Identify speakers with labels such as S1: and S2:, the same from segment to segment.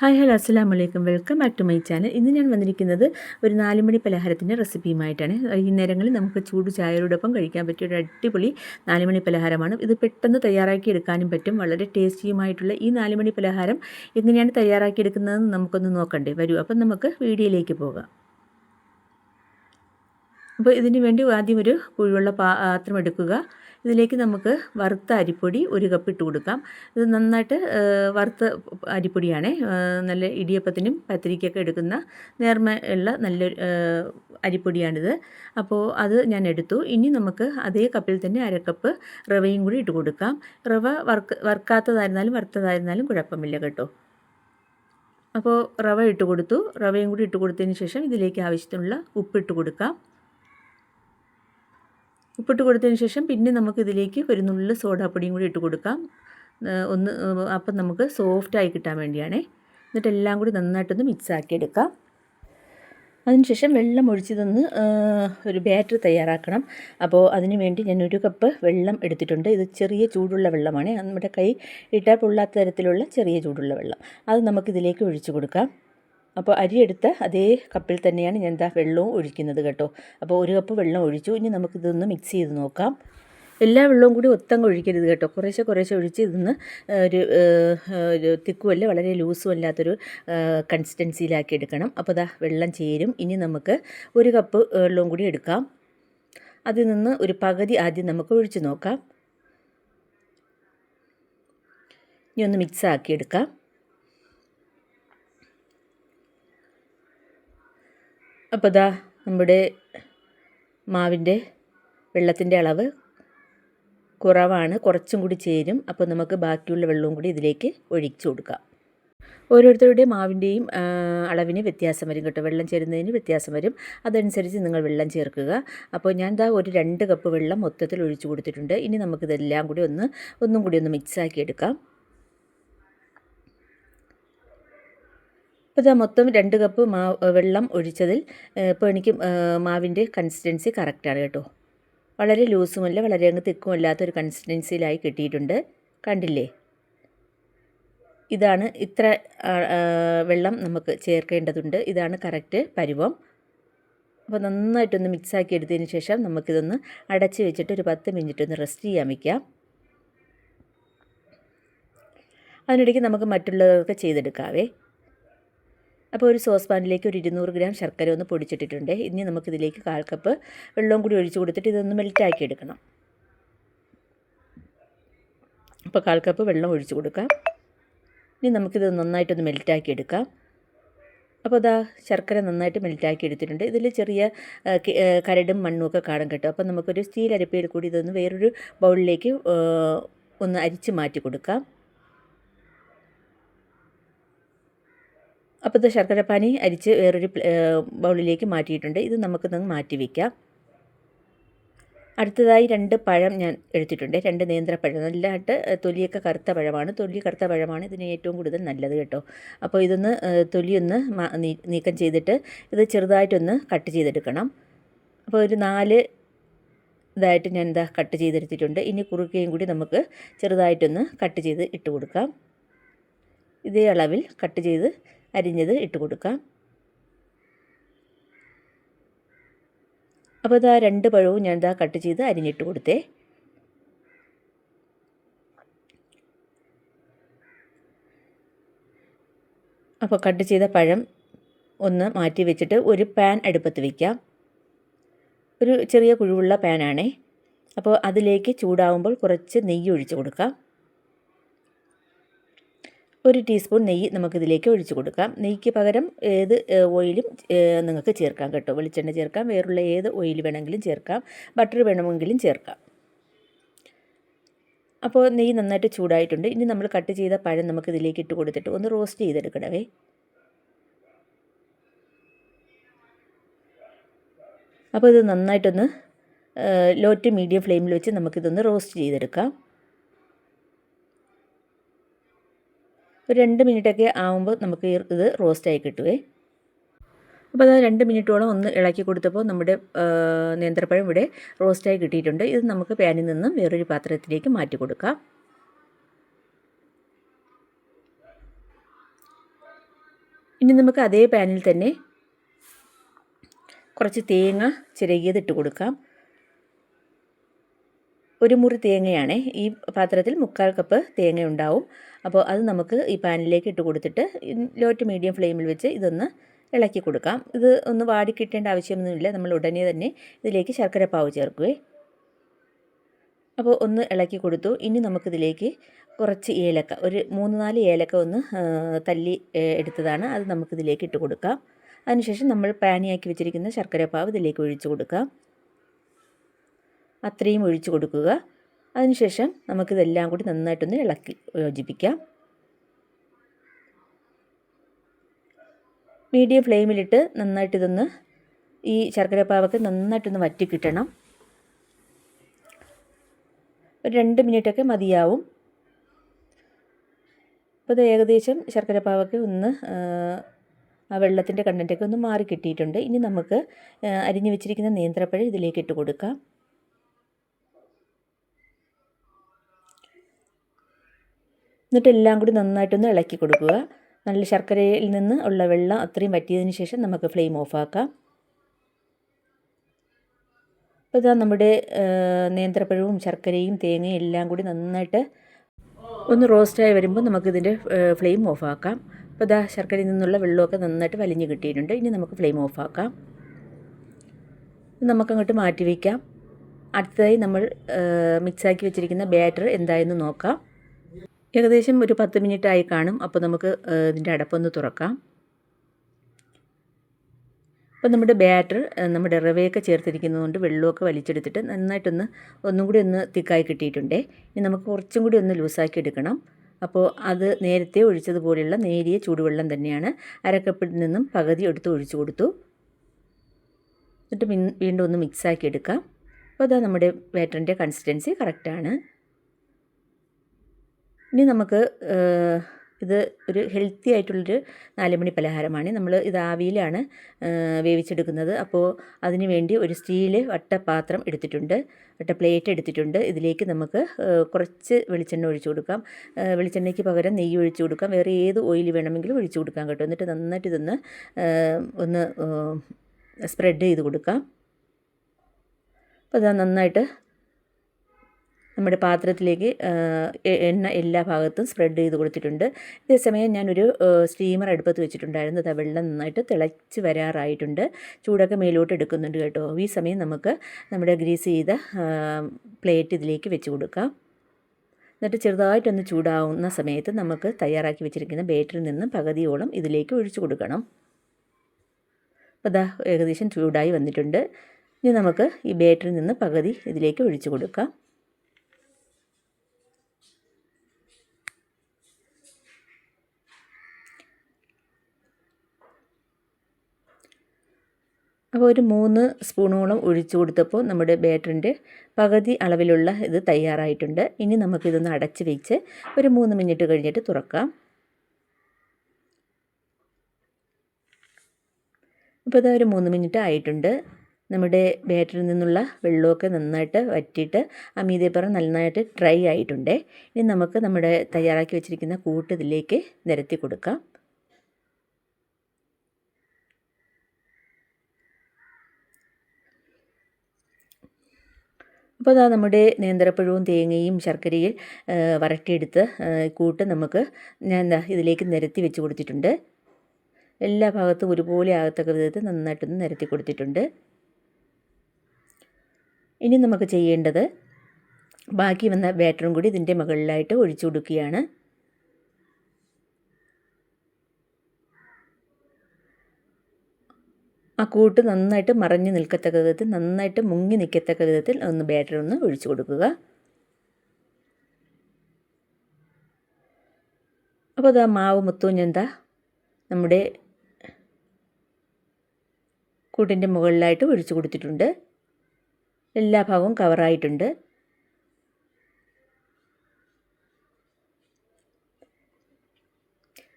S1: Hi hello അസ്സാം വലൈക്കും welcome back to my channel. ഇന്ന് ഞാൻ വന്നിരിക്കുന്നത് ഒരു നാലുമണി പലഹാരത്തിന്റെ റെസിപ്പിയുമായിട്ടാണ്. വൈകുന്നേരങ്ങളിൽ നമുക്ക് ചൂട് ചായയോടൊപ്പം കഴിക്കാൻ പറ്റിയ ഒരു അടിപൊളി നാലുമണി പലഹാരമാണ്. ഇത് പെട്ടെന്ന് തയ്യാറാക്കി എടുക്കാനും പറ്റും. വളരെ ടേസ്റ്റിയുമായിട്ടുള്ള ഈ നാലുമണി പലഹാരം എങ്ങനെയാണ് തയ്യാറാക്കി എടുക്കുന്നതെന്ന് നമുക്കൊന്ന് നോക്കണ്ടേ. വരൂ. അപ്പം നമുക്ക് വീഡിയോയിലേക്ക് പോകാം. അപ്പോൾ ഇതിന് വേണ്ടി ആദ്യം ഒരു കുഴിവുള്ള പാത്രം എടുക്കുക. ഇതിലേക്ക് നമുക്ക് വറുത്ത അരിപ്പൊടി ഒരു കപ്പ് ഇട്ട് കൊടുക്കാം. ഇത് നന്നായിട്ട് വറുത്ത അരിപ്പൊടിയാണ്. നല്ല ഇടിയപ്പത്തിനും പത്തിരിക്കൊക്കെ എടുക്കുന്ന നേർമ നല്ല അരിപ്പൊടിയാണിത്. അപ്പോൾ അത് ഞാൻ എടുത്തു. ഇനി നമുക്ക് അതേ കപ്പിൽ തന്നെ അരക്കപ്പ് റവയും കൂടി ഇട്ട് കൊടുക്കാം. റവ വർക്ക് വറുക്കാത്തതായിരുന്നാലും വറുത്തതായിരുന്നാലും കുഴപ്പമില്ല കേട്ടോ. അപ്പോൾ റവ ഇട്ട് കൊടുത്തു. റവയും കൂടി ഇട്ട് കൊടുത്തതിന് ശേഷം ഇതിലേക്ക് ആവശ്യത്തിനുള്ള ഉപ്പ് ഇട്ട് കൊടുക്കാം. ഉപ്പിട്ട് കൊടുത്തതിന് ശേഷം പിന്നെ നമുക്ക് ഇതിലേക്ക് ഒരു നുള്ളു സോഡാപ്പൊടിയും കൂടി ഇട്ട് കൊടുക്കാം. ഒന്ന് അപ്പം നമുക്ക് സോഫ്റ്റായി കിട്ടാൻ വേണ്ടിയാണേ. എന്നിട്ട് എല്ലാം കൂടി നന്നായിട്ടൊന്ന് മിക്സ് ആക്കി എടുക്കാം. അതിനുശേഷം വെള്ളം ഒഴിച്ച് തന്ന് ഒരു ബാറ്റർ തയ്യാറാക്കണം. അപ്പോൾ അതിന് വേണ്ടി ഞാൻ ഒരു കപ്പ് വെള്ളം എടുത്തിട്ടുണ്ട്. ഇത് ചെറിയ ചൂടുള്ള വെള്ളമാണ്. നമ്മുടെ കൈ ഇട്ടാൽ പൊള്ളാത്ത തരത്തിലുള്ള ചെറിയ ചൂടുള്ള വെള്ളം. അത് നമുക്കിതിലേക്ക് ഒഴിച്ചു കൊടുക്കാം. അപ്പോൾ അരിയെടുത്ത അതേ കപ്പിൽ തന്നെയാണ് ഞാൻ എന്താ വെള്ളവും ഒഴിക്കുന്നത് കേട്ടോ. അപ്പോൾ ഒരു കപ്പ് വെള്ളം ഒഴിച്ചു. ഇനി നമുക്കിതൊന്ന് മിക്സ് ചെയ്ത് നോക്കാം. എല്ലാ വെള്ളവും കൂടി ഒത്തങ്ങ് ഒഴിക്കരുത് കേട്ടോ. കുറേശ്ശെ കുറേശ്ശെ ഒഴിച്ച് ഇതൊന്ന് ഒരു ഒരു തിക്കുമല്ല വളരെ ലൂസും അല്ലാത്തൊരു കൺസിസ്റ്റൻസിയിലാക്കി എടുക്കണം. അപ്പോൾ ദാ വെള്ളം ചേരും. ഇനി നമുക്ക് ഒരു കപ്പ് വെള്ളവും കൂടി എടുക്കാം. അതിൽ നിന്ന് ഒരു പകുതി ആദ്യം നമുക്ക് ഒഴിച്ച് നോക്കാം. ഇനി ഒന്ന് മിക്സ് ആക്കി എടുക്കാം. അപ്പോൾ ഇതാ നമ്മുടെ മാവിന്റെ വെള്ളത്തിന്റെ അളവ് കുറവാണ്. കുറച്ചും കൂടി ചേരും. അപ്പോൾ നമുക്ക് ബാക്കിയുള്ള വെള്ളവും കൂടി ഇതിലേക്ക് ഒഴിച്ചു കൊടുക്കാം. ഓരോരുത്തരുടെ മാവിന്റെയും അളവിന് വ്യത്യാസം വരും കേട്ടോ. വെള്ളം ചേരുന്നതിന് വ്യത്യാസം വരും. അതനുസരിച്ച് നിങ്ങൾ വെള്ളം ചേർക്കുക. അപ്പോൾ ഞാൻ ദാ ഒരു രണ്ട് കപ്പ് വെള്ളം മൊത്തത്തിൽ ഒഴിച്ചു കൊടുത്തിട്ടുണ്ട്. ഇനി നമുക്കിതെല്ലാം കൂടി ഒന്ന് ഒന്നും കൂടി ഒന്ന് മിക്സാക്കി എടുക്കാം. അപ്പോൾ ഇതാ മൊത്തം രണ്ട് കപ്പ് മാ വെള്ളം ഒഴിച്ചതിൽ ഇപ്പോൾ എനിക്ക് മാവിന്റെ കൺസിസ്റ്റൻസി കറക്റ്റാണ് കേട്ടോ. വളരെ ലൂസുമല്ല വളരെ അങ്ങ് തിക്കുമല്ലാത്തൊരു കൺസിസ്റ്റൻസിയിലായി കിട്ടിയിട്ടുണ്ട്. കണ്ടില്ലേ? ഇതാണ് ഇത്ര വെള്ളം നമുക്ക് ചേർക്കേണ്ടതുണ്ട്. ഇതാണ് കറക്റ്റ് പരുവം. അപ്പോൾ നന്നായിട്ടൊന്ന് മിക്സാക്കി എടുത്തതിന് ശേഷം നമുക്കിതൊന്ന് അടച്ച് വെച്ചിട്ട് ഒരു പത്ത് മിനിറ്റ് ഒന്ന് റെസ്റ്റ് ചെയ്യാൻ വയ്ക്കാം അതിനിടയ്ക്ക് നമുക്ക് മറ്റുള്ളതൊക്കെ ചെയ്തെടുക്കാവേ. അപ്പോൾ ഒരു സോസ് പാനിലേക്ക് ഒരു ഇരുന്നൂറ് ഗ്രാം ശർക്കര ഒന്ന് പൊടിച്ചിട്ടിട്ടുണ്ട്. ഇനി നമുക്കിതിലേക്ക് കാൽ കപ്പ് വെള്ളവും കൂടി ഒഴിച്ച് കൊടുത്തിട്ട് ഇതൊന്ന് മെൽറ്റാക്കി എടുക്കണം. അപ്പോൾ കാൽ കപ്പ് വെള്ളം ഒഴിച്ച് കൊടുക്കാം. ഇനി നമുക്കിത് നന്നായിട്ടൊന്ന് മെൽറ്റാക്കി എടുക്കാം. അപ്പോൾ അതാ ശർക്കര നന്നായിട്ട് മെൽറ്റാക്കി എടുത്തിട്ടുണ്ട്. ഇതിൽ ചെറിയ കരടും മണ്ണും ഒക്കെ കാണും കേട്ടോ. അപ്പോൾ നമുക്കൊരു സ്റ്റീൽ അരപ്പയിൽ കൂടി ഇതൊന്ന് വേറൊരു ബൗളിലേക്ക് ഒന്ന് അരിച്ച് മാറ്റി കൊടുക്കാം. അപ്പോൾ ഇത് ശർക്കരപ്പാനി അരിച്ച് വേറൊരു ബൗളിലേക്ക് മാറ്റിയിട്ടുണ്ട്. ഇത് നമുക്ക് മാറ്റി വയ്ക്കാം അടുത്തതായി രണ്ട് പഴം ഞാൻ എടുത്തിട്ടുണ്ട്. രണ്ട് നേന്ത്രപ്പഴം. നല്ലതായിട്ട് തൊലിയൊക്കെ കറുത്ത പഴമാണ്. തൊലി കറുത്ത പഴമാണ് ഇതിന് ഏറ്റവും കൂടുതൽ നല്ലത് കേട്ടോ. അപ്പോൾ ഇതൊന്ന് തൊലിയൊന്ന് നീക്കം ചെയ്തിട്ട് ഇത് ചെറുതായിട്ടൊന്ന് കട്ട് ചെയ്തെടുക്കണം. അപ്പോൾ ഒരു നാല് ഇതായിട്ട് ഞാൻ എന്താ കട്ട് ചെയ്തെടുത്തിട്ടുണ്ട്. ഇനി കുറുക്കയും കൂടി നമുക്ക് ചെറുതായിട്ടൊന്ന് കട്ട് ചെയ്ത് ഇട്ട് കൊടുക്കാം. ഇതേ അളവിൽ കട്ട് ചെയ്ത് അരിഞ്ഞത് ഇട്ട് കൊടുക്കാം. അപ്പോൾ ഇതാ രണ്ട് പഴവും ഞാൻ ഇതാ കട്ട് ചെയ്ത് അരിഞ്ഞിട്ട് കൊടുത്തേ. അപ്പോൾ കട്ട് ചെയ്ത പഴം ഒന്ന് മാറ്റി വെച്ചിട്ട് ഒരു പാൻ അടുപ്പത്ത് വയ്ക്കാം ഒരു ചെറിയ കുഴിവുള്ള പാനാണേ. അപ്പോൾ അതിലേക്ക് ചൂടാവുമ്പോൾ കുറച്ച് നെയ്യ് ഒഴിച്ച് കൊടുക്കാം. ഒരു ടീസ്പൂൺ നെയ്യ് നമുക്കിതിലേക്ക് ഒഴിച്ചു കൊടുക്കാം. നെയ്യ്ക്ക് പകരം ഏത് ഓയിലും നിങ്ങൾക്ക് ചേർക്കാം കേട്ടോ. വെളിച്ചെണ്ണ ചേർക്കാം. വേറുള്ള ഏത് ഓയിൽ വേണമെങ്കിലും ചേർക്കാം. ബട്ടർ വേണമെങ്കിലും ചേർക്കാം. അപ്പോൾ നെയ്യ് നന്നായിട്ട് ചൂടായിട്ടുണ്ട്. ഇനി നമ്മൾ കട്ട് ചെയ്ത പഴം നമുക്കിതിലേക്ക് ഇട്ട് കൊടുത്തിട്ട് ഒന്ന് റോസ്റ്റ് ചെയ്തെടുക്കണവേ. അപ്പോൾ ഇത് നന്നായിട്ടൊന്ന് ലോ ടു മീഡിയം ഫ്ലെയിമിൽ വെച്ച് നമുക്കിതൊന്ന് റോസ്റ്റ് ചെയ്തെടുക്കാം. ഒരു രണ്ട് മിനിറ്റൊക്കെ ആകുമ്പോൾ നമുക്ക് ഇത് റോസ്റ്റായി കിട്ടുവേ. അപ്പോൾ അത് രണ്ട് മിനിറ്റോളം ഒന്ന് ഇളക്കി കൊടുത്തപ്പോൾ നമ്മുടെ നേന്ത്രപ്പഴം ഇവിടെ റോസ്റ്റായി കിട്ടിയിട്ടുണ്ട്. ഇത് നമുക്ക് പാനിൽ നിന്നും വേറൊരു പാത്രത്തിലേക്ക് മാറ്റി കൊടുക്കാം. ഇനി നമുക്ക് അതേ പാനിൽ തന്നെ കുറച്ച് തേങ്ങ ചിരകിയത് ഇട്ട് കൊടുക്കാം. ഒരു മുറി തേങ്ങയാണ്. ഈ പാത്രത്തിൽ മുക്കാൽ കപ്പ് തേങ്ങ ഉണ്ടാവും. അപ്പോൾ അത് നമുക്ക് ഈ പാനിലേക്ക് ഇട്ട് കൊടുത്തിട്ട് ലോ ടു മീഡിയം ഫ്ലെയിമിൽ വെച്ച് ഇതൊന്ന് ഇളക്കി കൊടുക്കാം. ഇത് ഒന്ന് വാടി കിട്ടേണ്ട ആവശ്യമൊന്നുമില്ല. നമ്മൾ ഉടനെ തന്നെ ഇതിലേക്ക് ശർക്കര പാവ് ചേർക്കുവേ. അപ്പോൾ ഒന്ന് ഇളക്കി കൊടുത്തു. ഇനി നമുക്കിതിലേക്ക് കുറച്ച് ഏലക്ക ഒരു മൂന്ന് നാല് ഏലക്ക ഒന്ന് തല്ലി എടുത്തതാണ്. അത് നമുക്കിതിലേക്ക് ഇട്ട് കൊടുക്കാം. അതിനുശേഷം നമ്മൾ പാനിയാക്കി വെച്ചിരിക്കുന്ന ശർക്കര പാവ് ഇതിലേക്ക് ഒഴിച്ചു കൊടുക്കാം. അത്രയും ഒഴിച്ചു കൊടുക്കുക. അതിനുശേഷം നമുക്കിതെല്ലാം കൂടി നന്നായിട്ടൊന്ന് ഇളക്കി യോജിപ്പിക്കാം. മീഡിയം ഫ്ലെയിമിലിട്ട് നന്നായിട്ടിതൊന്ന് ഈ ശർക്കര പാവൊക്കെ നന്നായിട്ടൊന്ന് വറ്റി കിട്ടണം. ഒരു രണ്ട് മിനിറ്റൊക്കെ മതിയാവും. അപ്പോൾ ഇത് ഏകദേശം ശർക്കര പാവൊക്കെ ഒന്ന് ആ വെള്ളത്തിന്റെ കണ്ടന്റൊക്കെ ഒന്ന് മാറി കിട്ടിയിട്ടുണ്ട്. ഇനി നമുക്ക് അരിഞ്ഞു വെച്ചിരിക്കുന്ന നേന്ത്രപ്പഴം ഇതിലേക്ക് ഇട്ട് കൊടുക്കാം. എന്നിട്ട് എല്ലാം കൂടി നന്നായിട്ടൊന്ന് ഇളക്കി കൊടുക്കുക. നല്ല ശർക്കരയിൽ നിന്ന് ഉള്ള വെള്ളം അത്രയും വറ്റിയതിന് ശേഷം നമുക്ക് ഫ്ലെയിം ഓഫാക്കാം. അപ്പോൾ ഇതാ നമ്മുടെ നേന്ത്രപ്പഴവും ശർക്കരയും തേങ്ങയും എല്ലാം കൂടി നന്നായിട്ട് ഒന്ന് റോസ്റ്റായി വരുമ്പോൾ നമുക്കിതിന്റെ ഫ്ലെയിം ഓഫാക്കാം. അപ്പോൾ ഇതാ ശർക്കരയിൽ നിന്നുള്ള വെള്ളമൊക്കെ നന്നായിട്ട് വലിഞ്ഞ് കിട്ടിയിട്ടുണ്ട്. ഇനി നമുക്ക് ഫ്ലെയിം ഓഫാക്കാം. നമുക്കങ്ങോട്ട് മാറ്റി വയ്ക്കാം. അടുത്തതായി നമ്മൾ മിക്സാക്കി വെച്ചിരിക്കുന്ന ബാറ്റർ എന്തായെന്ന് നോക്കാം. ഏകദേശം ഒരു പത്ത് മിനിറ്റ് ആയി കാണും. അപ്പോൾ നമുക്ക് ഇതിന്റെ അടപ്പൊന്ന് തുറക്കാം. അപ്പോൾ നമ്മുടെ ബാറ്റർ നമ്മുടെ റവയൊക്കെ ചേർത്തിരിക്കുന്നതുകൊണ്ട് വെള്ളമൊക്കെ വലിച്ചെടുത്തിട്ട് നന്നായിട്ടൊന്ന് ഒന്നും കൂടി ഒന്ന് തിക്കായി കിട്ടിയിട്ടുണ്ടേ. ഇനി നമുക്ക് കുറച്ചും കൂടി ഒന്ന് ലൂസാക്കി എടുക്കണം. അപ്പോൾ അത് നേരത്തെ ഒഴിച്ചതുപോലെയുള്ള നേരിയ ചൂടുവെള്ളം തന്നെയാണ് അരക്കപ്പിൽ നിന്നും പകുതി എടുത്ത് ഒഴിച്ചു കൊടുത്തു. എന്നിട്ട് വീണ്ടും ഒന്ന് മിക്സാക്കി എടുക്കാം. അപ്പോൾ അതാ നമ്മുടെ ബാറ്ററിന്റെ കൺസിസ്റ്റൻസി കറക്റ്റാണ്. ഇനി നമുക്ക് ഇത് ഒരു ഹെൽത്തി ആയിട്ടുള്ളൊരു നാലുമണി പലഹാരമാണ്. നമ്മൾ ഇത് ആവിയിലാണ് വേവിച്ചെടുക്കുന്നത്. അപ്പോൾ അതിന് വേണ്ടി ഒരു സ്റ്റീൽ വട്ടപാത്രം എടുത്തിട്ടുണ്ട്. വട്ട പ്ലേറ്റ് എടുത്തിട്ടുണ്ട്. ഇതിലേക്ക് നമുക്ക് കുറച്ച് വെളിച്ചെണ്ണ ഒഴിച്ചു കൊടുക്കാം. വെളിച്ചെണ്ണയ്ക്ക് പകരം നെയ്യ് ഒഴിച്ചു കൊടുക്കാം. വേറെ ഏത് ഓയിൽ വേണമെങ്കിലും ഒഴിച്ചു കൊടുക്കാം കേട്ടോ. എന്നിട്ട് നന്നായിട്ട് ഇതൊന്ന് ഒന്ന് സ്പ്രെഡ് ചെയ്ത് കൊടുക്കാം. അപ്പോൾ അത് നന്നായിട്ട് നമ്മുടെ പാത്രത്തിലേക്ക് എണ്ണ എല്ലാ ഭാഗത്തും സ്പ്രെഡ് ചെയ്ത് കൊടുത്തിട്ടുണ്ട്. ഇതേസമയം ഞാനൊരു സ്റ്റീമർ അടുപ്പത്ത് വെച്ചിട്ടുണ്ടായിരുന്നു. അത് വെള്ളം നന്നായിട്ട് തിളച്ച് വരാറായിട്ടുണ്ട്. ചൂടൊക്കെ മേലോട്ട് എടുക്കുന്നുണ്ട് കേട്ടോ. ഈ സമയം നമുക്ക് നമ്മുടെ ഗ്രീസ് ചെയ്ത പ്ലേറ്റ് ഇതിലേക്ക് വെച്ച് കൊടുക്കാം. എന്നിട്ട് ചെറുതായിട്ടൊന്ന് ചൂടാവുന്ന സമയത്ത് നമുക്ക് തയ്യാറാക്കി വെച്ചിരിക്കുന്ന ബേറ്ററിൽ നിന്ന് പകുതിയോളം ഇതിലേക്ക് ഒഴിച്ചു കൊടുക്കണം. അപ്പോൾ ദാ ഏകദേശം ചൂടായി വന്നിട്ടുണ്ട്. ഇനി നമുക്ക് ഈ ബേറ്ററിൽ നിന്ന് പകുതി ഇതിലേക്ക് ഒഴിച്ചു കൊടുക്കാം. അപ്പോൾ ഒരു മൂന്ന് സ്പൂണോളം ഒഴിച്ചു കൊടുത്തപ്പോൾ നമ്മുടെ ബാറ്ററിന്റെ പകുതി അളവിലുള്ള ഇത് തയ്യാറായിട്ടുണ്ട്. ഇനി നമുക്കിതൊന്ന് അടച്ച് വെച്ച് ഒരു മൂന്ന് മിനിറ്റ് കഴിഞ്ഞിട്ട് തുറക്കാം. അപ്പോൾ ഇതാ ഒരു മൂന്ന് മിനിറ്റ് ആയിട്ടുണ്ട്. നമ്മുടെ ബാറ്ററിൽ നിന്നുള്ള വെള്ളമൊക്കെ നന്നായിട്ട് വറ്റിയിട്ട് അമീതപ്പുറം നന്നായിട്ട് ഡ്രൈ ആയിട്ടുണ്ട്. ഇനി നമുക്ക് നമ്മുടെ തയ്യാറാക്കി വെച്ചിരിക്കുന്ന കൂട്ട് ഇതിലേക്ക് നിരത്തി കൊടുക്കാം. അപ്പോൾ അതാ നമ്മുടെ നേന്ത്രപ്പഴവും തേങ്ങയും ശർക്കരയിൽ വരട്ടിയെടുത്ത് കൂട്ട് നമുക്ക് ഞാൻ എന്താ ഇതിലേക്ക് നിരത്തി വെച്ച് കൊടുത്തിട്ടുണ്ട്. എല്ലാ ഭാഗത്തും ഒരുപോലെ ആകത്തക്ക വിധത്തിൽ നന്നായിട്ടൊന്ന് നിരത്തി കൊടുത്തിട്ടുണ്ട്. ഇനി നമുക്ക് ചെയ്യേണ്ടത് ബാക്കി വന്ന ബാറ്ററും കൂടി ഇതിന്റെ മുകളിലായിട്ട് ഒഴിച്ചു കൊടുക്കുകയാണ്. ആ കൂട്ട് നന്നായിട്ട് മറഞ്ഞു നിൽക്കത്തക്ക വിധത്തിൽ നന്നായിട്ട് മുങ്ങി നിൽക്കത്തക്ക വിധത്തിൽ ഒന്ന് ബാറ്റർ ഒന്ന് ഒഴിച്ചു കൊടുക്കുക. അപ്പോൾ അത് ആ മാവ് മുത്തൂഞ്ഞെന്താ നമ്മുടെ കൂട്ടിന്റെ മുകളിലായിട്ട് ഒഴിച്ചു കൊടുത്തിട്ടുണ്ട്. എല്ലാ ഭാഗവും കവറായിട്ടുണ്ട്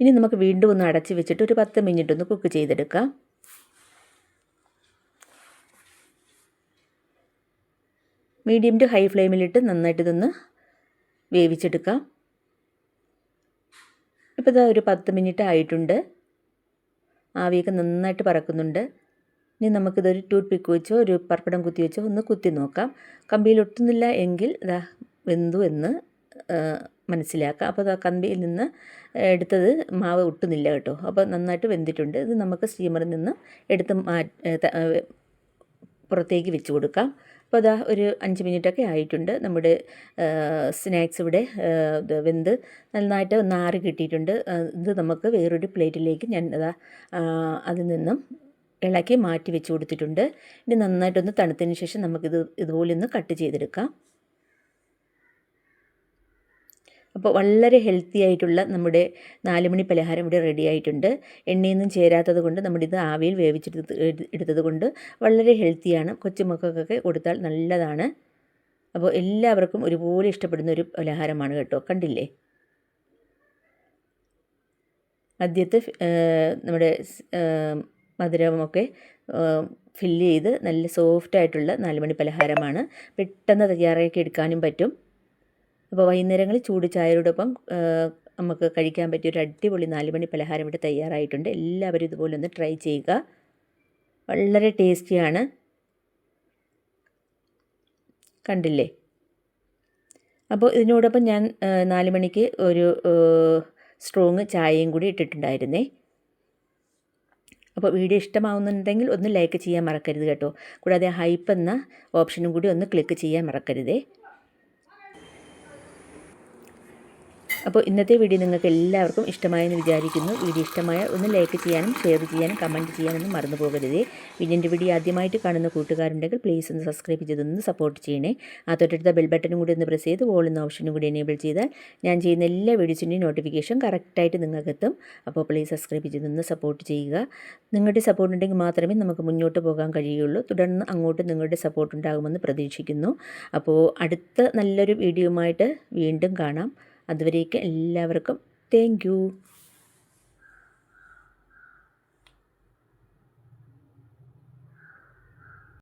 S1: ഇനി നമുക്ക് വീണ്ടും ഒന്ന് അടച്ച് വെച്ചിട്ട് ഒരു പത്ത് മിനിറ്റ് ഒന്ന് കുക്ക് ചെയ്തെടുക്കാം. മീഡിയം ടു ഹൈ ഫ്ലെയിമിലിട്ട് നന്നായിട്ട് ഇതൊന്ന് വേവിച്ചെടുക്കാം. ഇപ്പോൾ ഇതാ ഒരു പത്ത് മിനിറ്റ് ആയിട്ടുണ്ട്. ആവിയൊക്കെ നന്നായിട്ട് പറക്കുന്നുണ്ട്. ഇനി നമുക്കിതൊരു ടൂത്ത് പിക്ക് വെച്ചോ ഒരു പർപ്പടം കുത്തി വെച്ചോ ഒന്ന് കുത്തി നോക്കാം. കമ്പിയിൽ ഒട്ടുന്നില്ല എങ്കിൽ ഇതാ വെന്തു എന്ന് മനസ്സിലാക്കാം. അപ്പോൾ ആ കമ്പിയിൽ നിന്ന് എടുത്തത് മാവ് ഒട്ടുന്നില്ല കേട്ടോ. അപ്പോൾ നന്നായിട്ട് വെന്തിട്ടുണ്ട്. ഇത് നമുക്ക് സ്റ്റീമറിൽ നിന്ന് എടുത്ത് മാ പുറത്തേക്ക് വെച്ച് കൊടുക്കാം. അപ്പോൾ അതാ ഒരു അഞ്ച് മിനിറ്റൊക്കെ ആയിട്ടുണ്ട്. നമ്മുടെ സ്നാക്സ് ഇവിടെ വെന്ത് നന്നായിട്ട് നാറ് കിട്ടിയിട്ടുണ്ട്. ഇത് നമുക്ക് വേറൊരു പ്ലേറ്റിലേക്ക് ഞാൻ അതാ അതിൽ നിന്നും ഇളക്കി മാറ്റി വെച്ച് കൊടുത്തിട്ടുണ്ട്. ഇനി നന്നായിട്ടൊന്ന് തണുത്തതിന് ശേഷം നമുക്കിത് ഇതുപോലെ ഒന്ന് കട്ട് ചെയ്തെടുക്കാം. അപ്പോൾ വളരെ ഹെൽത്തി ആയിട്ടുള്ള നമ്മുടെ നാലുമണി പലഹാരം ഇവിടെ റെഡി ആയിട്ടുണ്ട്. എണ്ണയൊന്നും ചേരാത്തത് കൊണ്ട് നമ്മുടെ ഇത് ആവിയിൽ വേവിച്ചെടുത്ത് എടു- എടുത്തത് കൊണ്ട് വളരെ ഹെൽത്തിയാണ് കൊച്ചുമക്കൾക്കൊക്കെ കൊടുത്താൽ നല്ലതാണ്. അപ്പോൾ എല്ലാവർക്കും ഒരുപോലെ ഇഷ്ടപ്പെടുന്ന ഒരു പലഹാരമാണ് കേട്ടോ. കണ്ടില്ലേ? മദ്യത്ത് നമ്മുടെ മധുരമൊക്കെ ഫില്ല് ചെയ്ത് നല്ല സോഫ്റ്റ് ആയിട്ടുള്ള നാലുമണി പലഹാരമാണ്. പെട്ടെന്ന് തയ്യാറാക്കി എടുക്കാനും പറ്റും. അപ്പോൾ വൈകുന്നേരങ്ങളിൽ ചൂട് ചായയോടൊപ്പം നമുക്ക് കഴിക്കാൻ പറ്റിയ ഒരു അടിപൊളി നാലുമണി പലഹാരം ഇവിടെ തയ്യാറായിട്ടുണ്ട്. എല്ലാവരും ഇതുപോലെ ഒന്ന് ട്രൈ ചെയ്യുക. വളരെ ടേസ്റ്റിയാണ്. കണ്ടില്ലേ? അപ്പോൾ ഇതിനോടൊപ്പം ഞാൻ നാലുമണിക്ക് നാല് മണിക്ക് ഒരു സ്ട്രോങ് ചായയും കൂടി ഇട്ടിട്ടുണ്ടായിരുന്നേ. അപ്പോൾ വീഡിയോ ഇഷ്ടമാവുന്നുണ്ടെങ്കിൽ ഒന്ന് ലൈക്ക് ചെയ്യാൻ മറക്കരുത് കേട്ടോ. കൂടാതെ ഹൈപ്പ് എന്ന ഓപ്ഷനും കൂടി ഒന്ന് ക്ലിക്ക് ചെയ്യാൻ മറക്കരുതേ. അപ്പോൾ ഇന്നത്തെ വീഡിയോ നിങ്ങൾക്ക് എല്ലാവർക്കും ഇഷ്ടമായെന്ന് വിചാരിക്കുന്നു. വീഡിയോ ഇഷ്ടമായ ഒന്ന് ലൈക്ക് ചെയ്യാനും ഷെയർ ചെയ്യാനും കമന്റ് ചെയ്യാനൊന്നും മറന്നു പോകരുതേ. എന്റെ വീഡിയോ ആദ്യമായിട്ട് കാണുന്ന കൂട്ടുകാരുണ്ടെങ്കിൽ പ്ലീസ് ഒന്ന് സബ്സ്ക്രൈബ് ചെയ്തൊന്ന് സപ്പോർട്ട് ചെയ്യണേ. ആ തൊട്ടടുത്ത ബെൽ ബട്ടനും കൂടി ഒന്ന് പ്രസ് ചെയ്ത് ഓൾ എന്ന ഓപ്ഷനും കൂടി എനേബിൾ ചെയ്താൽ ഞാൻ ചെയ്യുന്ന എല്ലാ വീഡിയോസിന്റെയും നോട്ടിഫിക്കേഷൻ കറക്റ്റായിട്ട് നിങ്ങൾക്ക് എത്തും അപ്പോൾ പ്ലീസ് സബ്സ്ക്രൈബ് ചെയ്തൊന്ന് സപ്പോർട്ട് ചെയ്യുക. നിങ്ങളുടെ സപ്പോർട്ട് ഉണ്ടെങ്കിൽ മാത്രമേ നമുക്ക് മുന്നോട്ട് പോകാൻ കഴിയുള്ളൂ. തുടർന്ന് അങ്ങോട്ട് നിങ്ങളുടെ സപ്പോർട്ട് ഉണ്ടാകുമെന്ന് പ്രതീക്ഷിക്കുന്നു. അപ്പോൾ അടുത്ത നല്ലൊരു വീഡിയോയുമായിട്ട് വീണ്ടും കാണാം. അതുവരേക്ക് എല്ലാവർക്കും താങ്ക്